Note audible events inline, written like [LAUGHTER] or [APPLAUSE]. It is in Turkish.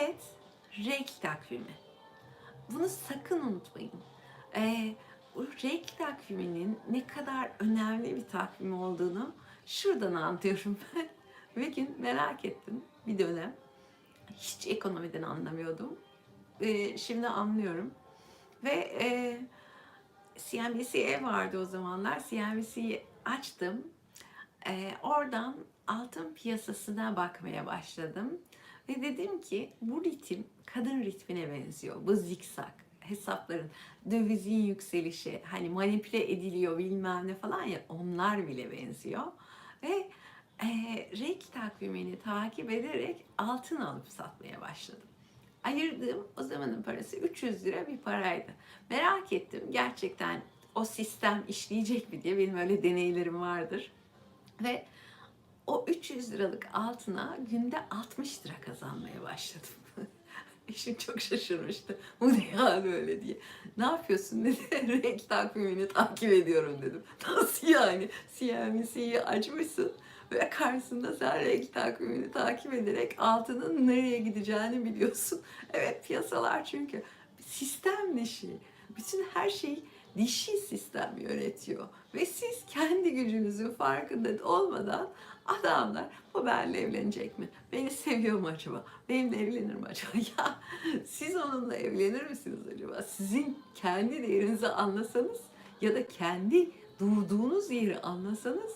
Alet renk takvimi. Bunu sakın unutmayın. Ee, bu renk takviminin ne kadar önemli bir takvim olduğunu şuradan anlıyorum [LAUGHS] ben. Bir gün merak ettim bir dönem. Hiç ekonomiden anlamıyordum. Ee, şimdi anlıyorum. Ve e, CNBC vardı o zamanlar. CNBC'yi açtım. Ee, oradan altın piyasasına bakmaya başladım. Ve dedim ki bu ritim kadın ritmine benziyor. Bu zikzak hesapların dövizin yükselişi hani manipüle ediliyor bilmem ne falan ya onlar bile benziyor. Ve e, renk takvimini takip ederek altın alıp satmaya başladım. Ayırdığım o zamanın parası 300 lira bir paraydı. Merak ettim gerçekten o sistem işleyecek mi diye benim öyle deneylerim vardır. Ve o 300 liralık altına günde 60 lira kazanmaya başladım. [LAUGHS] Eşim çok şaşırmıştı. Bu ne ya böyle diye. Ne yapıyorsun dedi. [LAUGHS] Renk takvimini takip ediyorum dedim. [LAUGHS] Nasıl yani? CNBC'yi açmışsın ve karşısında sen renk takvimini takip ederek altının nereye gideceğini biliyorsun. Evet piyasalar çünkü sistem dişi. Bütün her şey dişi sistem yönetiyor. Ve siz kendi gücünüzün farkında olmadan adamlar o benimle evlenecek mi? Beni seviyor mu acaba? Benimle evlenir mi acaba? [LAUGHS] Ya siz onunla evlenir misiniz acaba? Sizin kendi değerinizi anlasanız ya da kendi durduğunuz yeri anlasanız